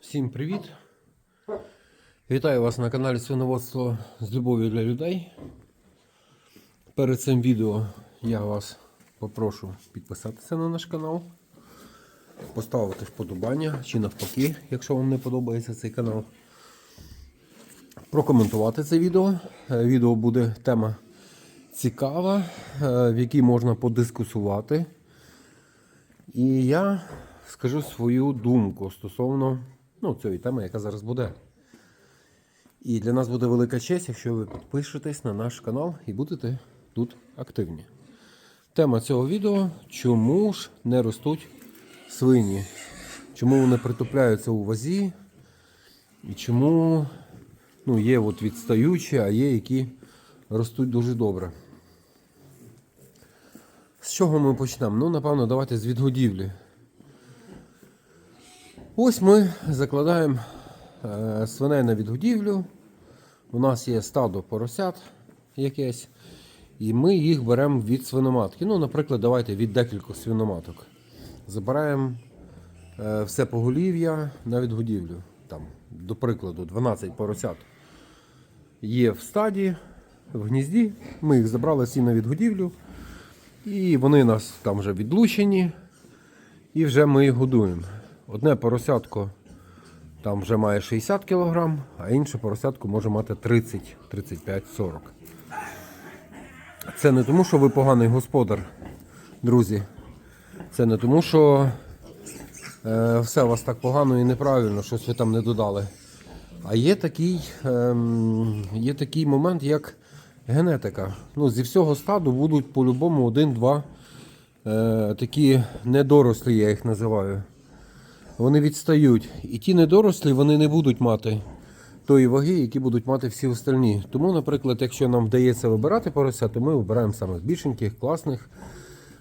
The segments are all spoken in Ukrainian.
Всім привіт! Вітаю вас на каналі Свиноводство з любов'ю для людей. Перед цим відео я вас попрошу підписатися на наш канал, поставити вподобання чи навпаки, якщо вам не подобається цей канал. Прокоментувати це відео. Е, Відео буде тема цікава, е, в якій можна подискусувати. І я скажу свою думку стосовно ну, цієї теми, яка зараз буде. І для нас буде велика честь, якщо ви підпишетесь на наш канал і будете тут активні. Тема цього відео чому ж не ростуть свині? Чому вони притупляються у вазі? І чому ну, є от відстаючі, а є які ростуть дуже добре. З чого ми почнемо? Ну, напевно, давайте з відгодівлі. Ось ми закладаємо е, свиней на відгодівлю. У нас є стадо поросят якесь. І ми їх беремо від свиноматки. Ну, наприклад, давайте від декількох свиноматок. Забираємо е, все поголів'я на відгодівлю. Там, до прикладу, 12 поросят є в стаді, в гнізді. Ми їх забрали всі на відгодівлю. І вони нас там вже відлучені. І вже ми їх годуємо. Одне поросятко там вже має 60 кг, а інше поросятко може мати 30, 35, 40. Це не тому, що ви поганий господар, друзі. Це не тому, що е, все у вас так погано і неправильно, щось ви там не додали. А є такий, ем, є такий момент, як генетика. Ну, зі всього стаду будуть по-любому один-два е, такі недорослі, я їх називаю. Вони відстають. І ті недорослі вони не будуть мати тої ваги, які будуть мати всі остальні. Тому, наприклад, якщо нам вдається вибирати порося, то ми вибираємо самих більшеньких, класних,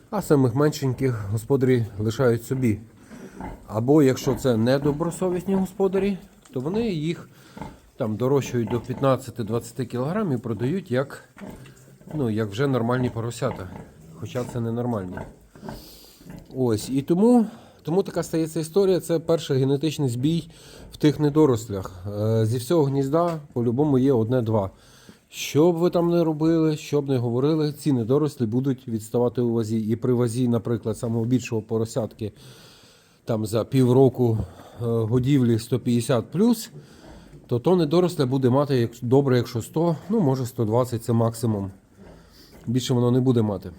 а самих меншеньких господарі лишають собі. Або якщо це недобросовісні господарі, то вони їх там дорощують до 15-20 кг і продають як, ну, як вже нормальні поросята. Хоча це не нормальні. Ось, і тому, тому така стається історія. Це перший генетичний збій в тих недорослях. Е, Зі всього гнізда по-любому є одне-два. Що б ви там не робили, що б не говорили, ці недорослі будуть відставати у вазі. І при вазі, наприклад, самого більшого поросятки там за півроку е, годівлі 150 то то недоросля буде мати як- добре, якщо 100, ну може 120 це максимум. Більше воно не буде мати.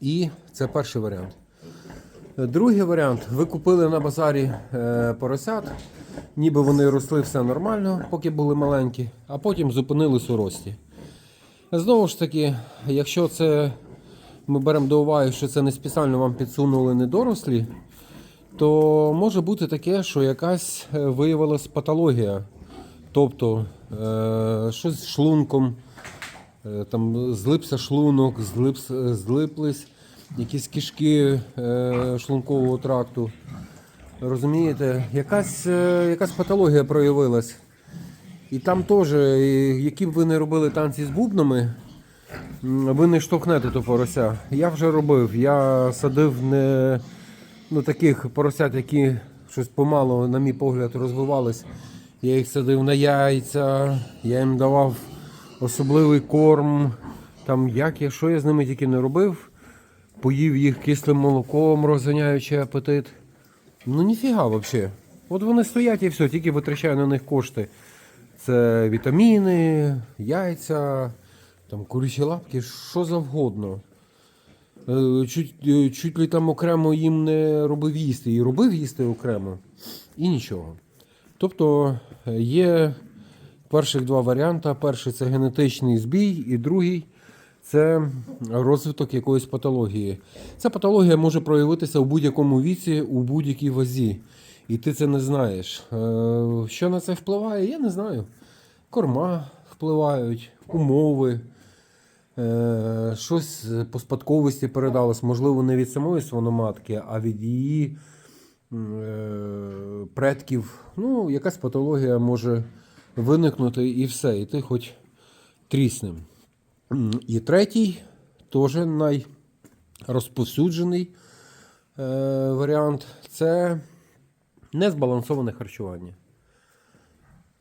І це перший варіант. Е, Другий варіант. Ви купили на базарі е, поросят, ніби вони росли все нормально, поки були маленькі, а потім зупинились у рості. Знову ж таки, якщо це ми беремо до уваги, що це не спеціально вам підсунули недорослі, то може бути таке, що якась е, виявилась патологія. Тобто е, щось з шлунком, е, там злипся шлунок, злипс, е, злиплись якісь кишки е, шлункового тракту. Розумієте, якась, якась патологія проявилась. І там теж, які б ви не робили танці з бубнами, ви не штовхнете то порося. Я вже робив. Я садив не ну, таких поросят, які щось помало, на мій погляд, розвивались. Я їх садив на яйця, я їм давав особливий корм. Там як я, що я з ними тільки не робив. Поїв їх кислим молоком, розганяючи апетит. Ну ніфіга взагалі. От вони стоять і все, тільки витрачаю на них кошти. Це вітаміни, яйця, там курячі лапки, що завгодно. Е, Чуть, е, чуть ли там окремо їм не робив їсти. І робив їсти окремо. І нічого. Тобто е, є перших два варіанти. Перший це генетичний збій, і другий це розвиток якоїсь патології. Ця патологія може проявитися у будь-якому віці, у будь-якій вазі. І ти це не знаєш. Е, Що на це впливає, я не знаю. Корма впливають, умови. Е, щось по спадковості передалось, можливо, не від самої свиноматки, а від її предків. Ну, якась патологія може виникнути і все, і ти хоч тріснем. І третій, теж най, розповсюджений е, варіант це незбалансоване харчування.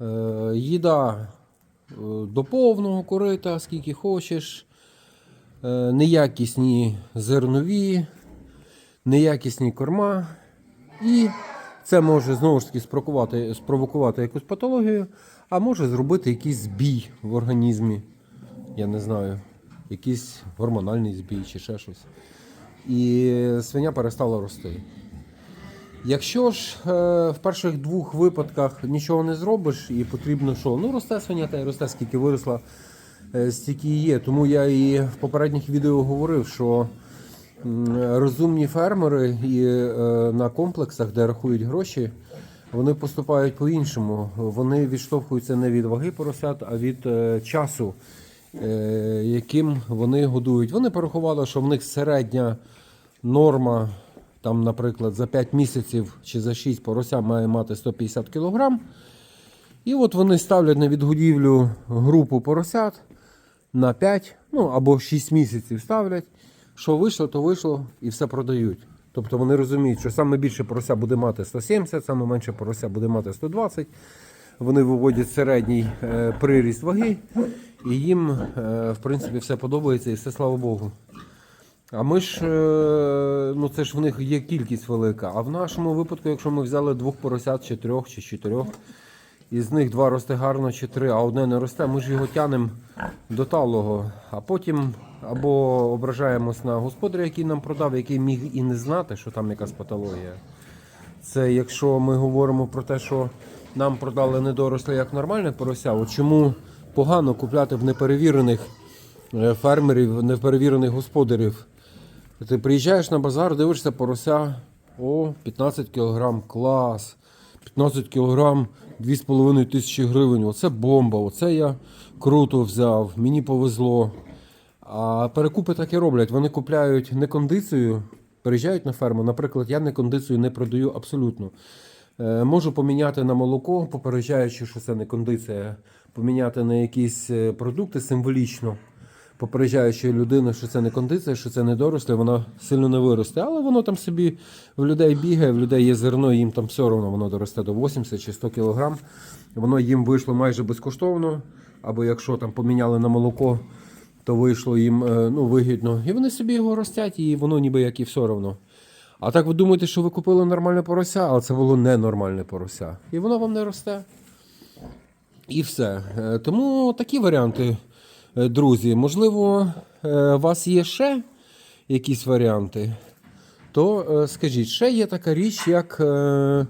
Е, їда е, до повного корита, скільки хочеш, е, неякісні зернові, неякісні корма. І це може знову ж таки спровокувати, спровокувати якусь патологію, а може зробити якийсь збій в організмі. Я не знаю, якийсь гормональний збій чи ще щось. І свиня перестала рости. Якщо ж е, в перших двох випадках нічого не зробиш і потрібно що? Ну, росте свиня та й росте, скільки виросла, е, стільки є. Тому я і в попередніх відео говорив, що розумні фермери і е, на комплексах, де рахують гроші, вони поступають по-іншому. Вони відштовхуються не від ваги поросят, а від е, часу, е, яким вони годують. Вони порахували, що в них середня норма, там, наприклад, за 5 місяців чи за 6 порося має мати 150 кг. І от вони ставлять на відгодівлю групу поросят на 5, ну або 6 місяців ставлять. Що вийшло, то вийшло і все продають. Тобто вони розуміють, що саме більше порося буде мати 170, саме менше порося буде мати 120. Вони виводять середній е, приріст ваги, і їм, е, в принципі, все подобається і все слава Богу. А ми ж, е, ну це ж в них є кількість велика. А в нашому випадку, якщо ми взяли двох поросят, чи трьох, чи чотирьох, і з них два росте гарно, чи три, а одне не росте, ми ж його тянемо до талого. А потім або ображаємось на господаря, який нам продав, який міг і не знати, що там якась патологія. Це якщо ми говоримо про те, що нам продали недоросле як нормальне порося, от чому погано купляти в неперевірених е, фермерів, неперевірених господарів. Ти приїжджаєш на базар, дивишся порося, о, 15 кг, клас. 15 кг 2,5 тисячі гривень. Оце бомба, оце я круто взяв, мені повезло. А перекупи так і роблять. Вони купляють не кондицію, приїжджають на ферму. Наприклад, я не кондицію не продаю абсолютно. Е, можу поміняти на молоко, попереджаючи, що це не кондиція, поміняти на якісь е, продукти символічно, попереджаючи людину, що це не кондиція, що це не доросле, вона сильно не виросте. Але воно там собі в людей бігає, в людей є зерно, їм там все одно воно доросте до 80 чи 100 кг. Воно їм вийшло майже безкоштовно. Або якщо там поміняли на молоко, то вийшло їм е, ну, вигідно. І вони собі його ростять, і воно ніби як і все одно. А так ви думаєте, що ви купили нормальне порося, а це було ненормальне порося. І воно вам не росте. І все. Е, Тому такі варіанти, друзі. Можливо, е, у вас є ще якісь варіанти, то е, скажіть, ще є така річ, як е,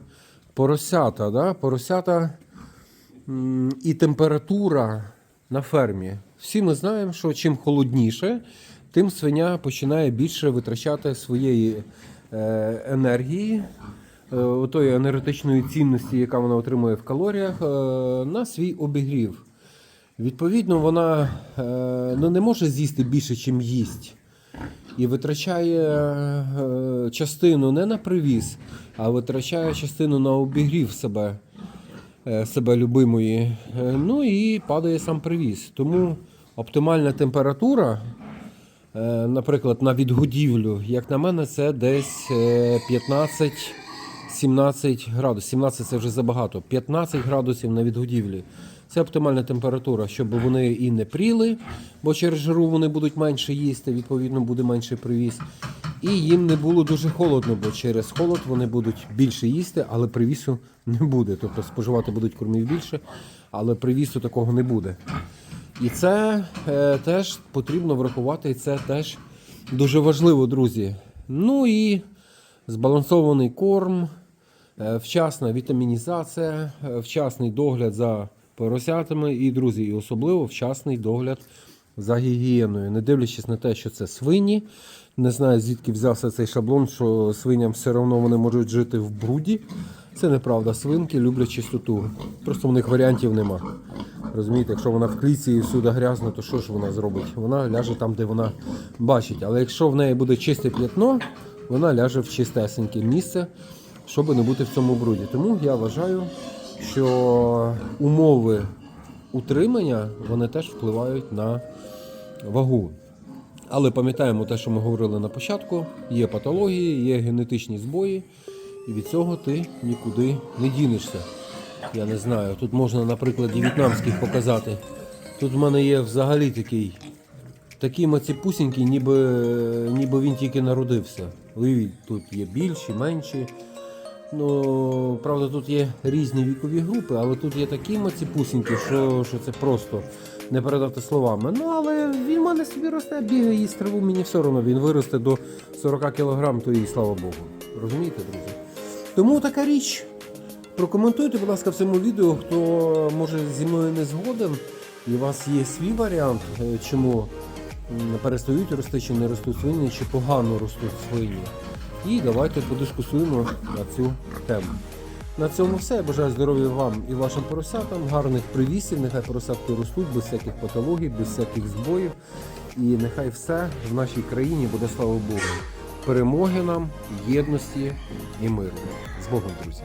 поросята. Да? Поросята і температура на фермі. Всі ми знаємо, що чим холодніше, тим свиня починає більше витрачати своєї е, енергії, е, отої енергетичної цінності, яка вона отримує в калоріях, е, на свій обігрів. Відповідно, вона е, ну, не може з'їсти більше, ніж їсть. І витрачає е, частину не на привіз, а витрачає частину на обігрів себе, е, себе любимої. Ну і падає сам привіз. Тому оптимальна температура, наприклад, на відгодівлю, як на мене, це десь е, 15-17 градусів. 17 це вже забагато. 15 градусів на відгодівлі. Це оптимальна температура, щоб вони і не пріли, бо через жару вони будуть менше їсти, відповідно буде менше привіз. І їм не було дуже холодно, бо через холод вони будуть більше їсти, але привісу не буде. Тобто споживати будуть кормів більше, але привісу такого не буде. І це е, теж потрібно врахувати, і це теж дуже важливо, друзі. Ну і збалансований корм, е, вчасна вітамінізація, е, вчасний догляд за поросятами і, друзі, і особливо вчасний догляд за гігієною. Не дивлячись на те, що це свині. Не знаю, звідки взявся цей шаблон, що свиням все одно вони можуть жити в бруді. Це неправда. Свинки люблять чистоту. Просто в них варіантів нема. Розумієте, якщо вона в кліці і всюди грязно, то що ж вона зробить? Вона ляже там, де вона бачить. Але якщо в неї буде чисте п'ятно, вона ляже в чистесеньке місце, щоб не бути в цьому бруді. Тому я вважаю, що умови утримання вони теж впливають на вагу. Але пам'ятаємо те, що ми говорили на початку: є патології, є генетичні збої, і від цього ти нікуди не дінешся. Я не знаю. Тут можна на прикладі в'єтнамських показати. Тут в мене є взагалі такий, такий маціпусінький, ніби, ніби він тільки народився. Уявіть, тут є більші, менші. Ну, правда, тут є різні вікові групи, але тут є такі маціпусінькі, що, що це просто не передати словами. Ну, але він в мене собі росте, бігає, їсть траву, мені все одно він виросте до 40 кг, то і слава Богу. Розумієте, друзі? Тому така річ. Прокоментуйте, будь ласка, в цьому відео, хто може зі мною не згоден, і у вас є свій варіант, е, чому перестають рости чи не ростуть свині, чи погано ростуть свині. І давайте подискусуємо на цю тему. На цьому все. Я бажаю здоров'я вам і вашим поросятам, гарних привісів, нехай поросятки ростуть без всяких патологій, без всяких збоїв. І нехай все в нашій країні буде, слава Богу. Перемоги нам, єдності і миру. З Богом, друзі!